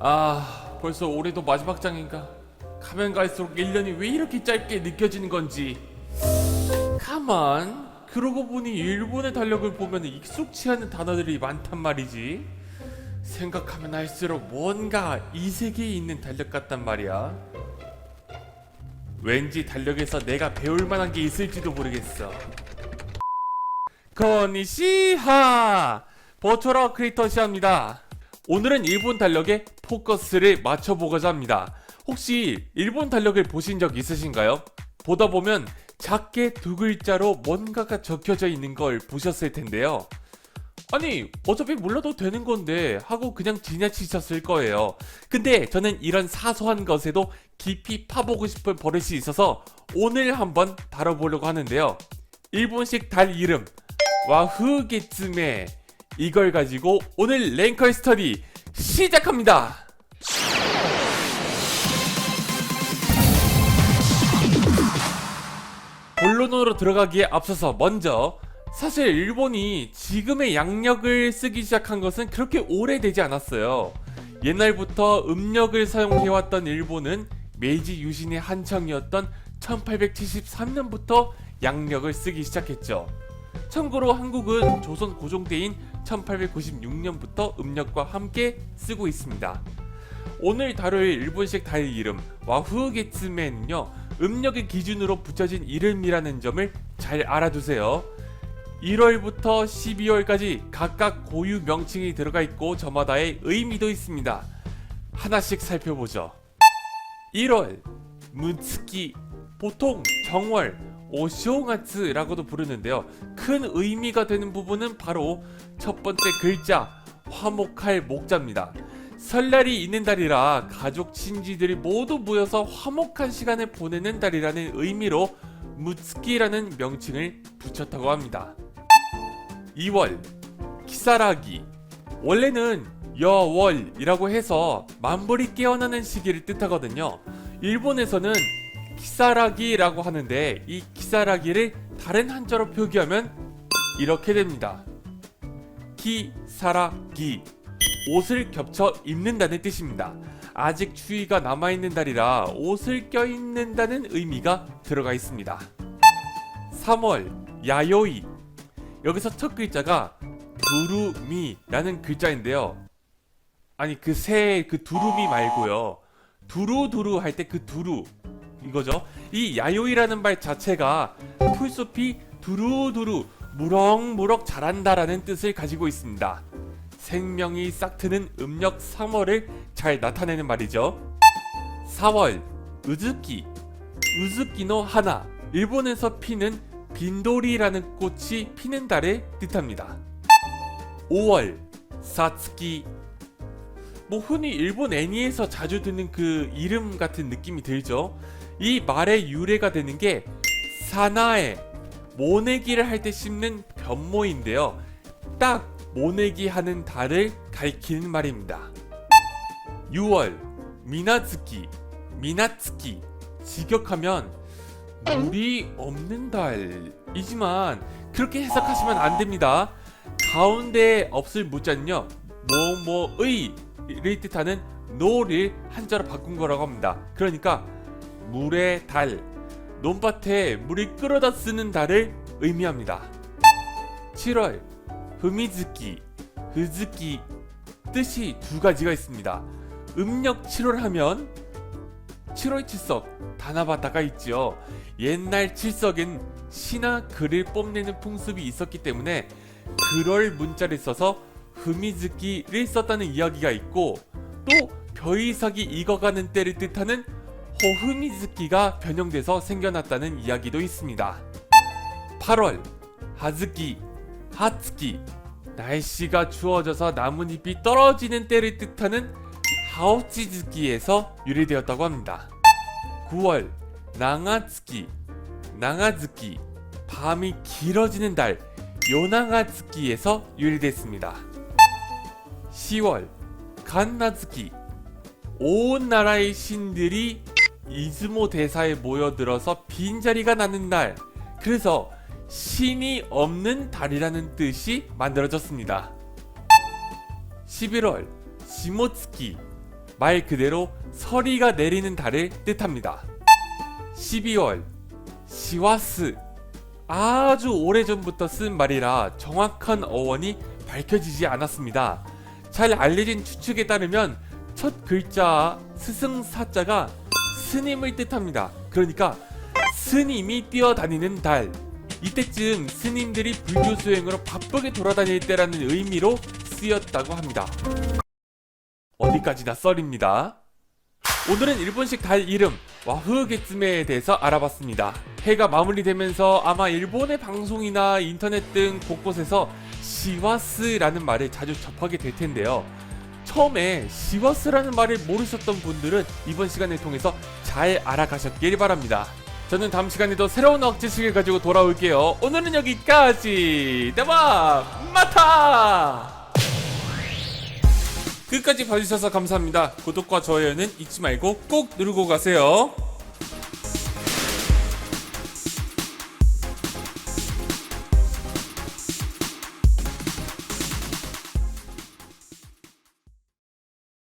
아, 벌써 올해도 마지막 장인가? 가면 갈수록 1년이 왜 이렇게 짧게 느껴지는 건지. 가만. 그러고 보니 일본의 달력을 보면 익숙치 않은 단어들이 많단 말이지. 생각하면 할수록 뭔가 이 세계에 있는 달력 같단 말이야. 왠지 달력에서 내가 배울 만한 게 있을지도 모르겠어. 거니시하! 버추얼 크리에이터 시합니다. 오늘은 일본 달력에 포커스를 맞춰보고자 합니다. 혹시 일본 달력을 보신 적 있으신가요? 보다 보면 작게 두 글자로 뭔가가 적혀져 있는 걸 보셨을 텐데요. 아니, 어차피 몰라도 되는 건데 하고 그냥 지나치셨을 거예요. 근데 저는 이런 사소한 것에도 깊이 파보고 싶은 버릇이 있어서 오늘 한번 다뤄보려고 하는데요. 일본식 달 이름 와후게츠메 이걸 가지고 오늘 랭컬 스터디 시작합니다. 본론으로 들어가기에 앞서서 먼저 사실 일본이 지금의 양력을 쓰기 시작한 것은 그렇게 오래되지 않았어요. 옛날부터 음력을 사용해왔던 일본은 메이지 유신의 한창이었던 1873년부터 양력을 쓰기 시작했죠. 참고로 한국은 조선 고종 때인 1896년부터 음력과 함께 쓰고 있습니다. 오늘 다룰 일본식 달 이름 와후게츠메는요 음력의 기준으로 붙여진 이름이라는 점을 잘 알아두세요. 1월부터 12월까지 각각 고유 명칭이 들어가 있고 저마다의 의미도 있습니다. 하나씩 살펴보죠. 1월 무츠키 보통 정월 오쇼가츠라고도 부르는데요. 큰 의미가 되는 부분은 바로 첫 번째 글자 화목할 목자입니다. 설날이 있는 달이라 가족 친지들이 모두 모여서 화목한 시간을 보내는 달이라는 의미로 무츠키라는 명칭을 붙였다고 합니다. 2월 키사라기 원래는 여월이라고 해서 만물이 깨어나는 시기를 뜻하거든요. 일본에서는 키사라기라고 하는데 이 키사라기를 다른 한자로 표기하면 이렇게 됩니다. 키사라기 옷을 겹쳐 입는다는 뜻입니다. 아직 추위가 남아있는 달이라 옷을 껴입는다는 의미가 들어가 있습니다. 3월 야요이 여기서 첫 글자가 두루미라는 글자인데요. 아니 그 새그 두루미 말고요. 두루두루 할 때 그 두루 이거죠. 이 야요이라는 말 자체가 풀숲이 두루두루 무럭무럭 자란다라는 뜻을 가지고 있습니다. 생명이 싹 트는 음력 3월을 잘 나타내는 말이죠. 4월 우즈키 우즈키노 하나 일본에서 피는 빈도리라는 꽃이 피는 달을 뜻합니다. 5월 사츠키 뭐 흔히 일본 애니에서 자주 듣는 그 이름 같은 느낌이 들죠. 이 말의 유래가 되는 게 사나에 모내기를 할 때 씹는 변모인데요. 딱 모내기 하는 달을 가리키는 말입니다. 6월 미나츠키 미나츠키 직역하면 물이 없는 달이지만 그렇게 해석하시면 안 됩니다. 가운데 없을 무자는요 뭐뭐의 를 뜻하는 노를 한자로 바꾼 거라고 합니다. 그러니까 물의 달, 논밭에 물이 끌어다 쓰는 달을 의미합니다. 7월 흐미즈키, 흐즈키 뜻이 두 가지가 있습니다. 음력 7월 하면 7월 칠석 다나바다가 있지요. 옛날 칠석엔 시나 글을 뽐내는 풍습이 있었기 때문에 그럴 문자를 써서 흐미즈키를 썼다는 이야기가 있고 또 벼이삭이 익어가는 때를 뜻하는 호흐미즈키가 변형돼서 생겨났다는 이야기도 있습니다. 8월 하즈키, 하츠키 날씨가 추워져서 나뭇잎이 떨어지는 때를 뜻하는 하오치즈키에서 유래되었다고 합니다. 9월 나가츠키, 나가즈키 밤이 길어지는 달 요나가츠키에서 유래됐습니다. 10월 간나즈키 온 나라의 신들이 이즈모 대사에 모여들어서 빈자리가 나는 날 그래서 신이 없는 달이라는 뜻이 만들어졌습니다. 11월 시모츠키 말 그대로 서리가 내리는 달을 뜻합니다. 12월 시와스 아주 오래전부터 쓴 말이라 정확한 어원이 밝혀지지 않았습니다. 잘 알려진 추측에 따르면 첫 글자 스승사자가 스님을 뜻합니다. 그러니까 스님이 뛰어다니는 달. 이때쯤 스님들이 불교 수행으로 바쁘게 돌아다닐 때라는 의미로 쓰였다고 합니다. 어디까지나 썰입니다. 오늘은 일본식 달 이름 와흐게츠메에 대해서 알아봤습니다. 해가 마무리되면서 아마 일본의 방송이나 인터넷 등 곳곳에서 시와스라는 말을 자주 접하게 될 텐데요. 처음에 시와스라는 말을 모르셨던 분들은 이번 시간을 통해서 잘 알아가셨길 바랍니다. 저는 다음 시간에도 새로운 어학 지식을 가지고 돌아올게요. 오늘은 여기까지. 대박! 마타! 끝까지 봐주셔서 감사합니다. 구독과 좋아요는 잊지 말고 꼭 누르고 가세요.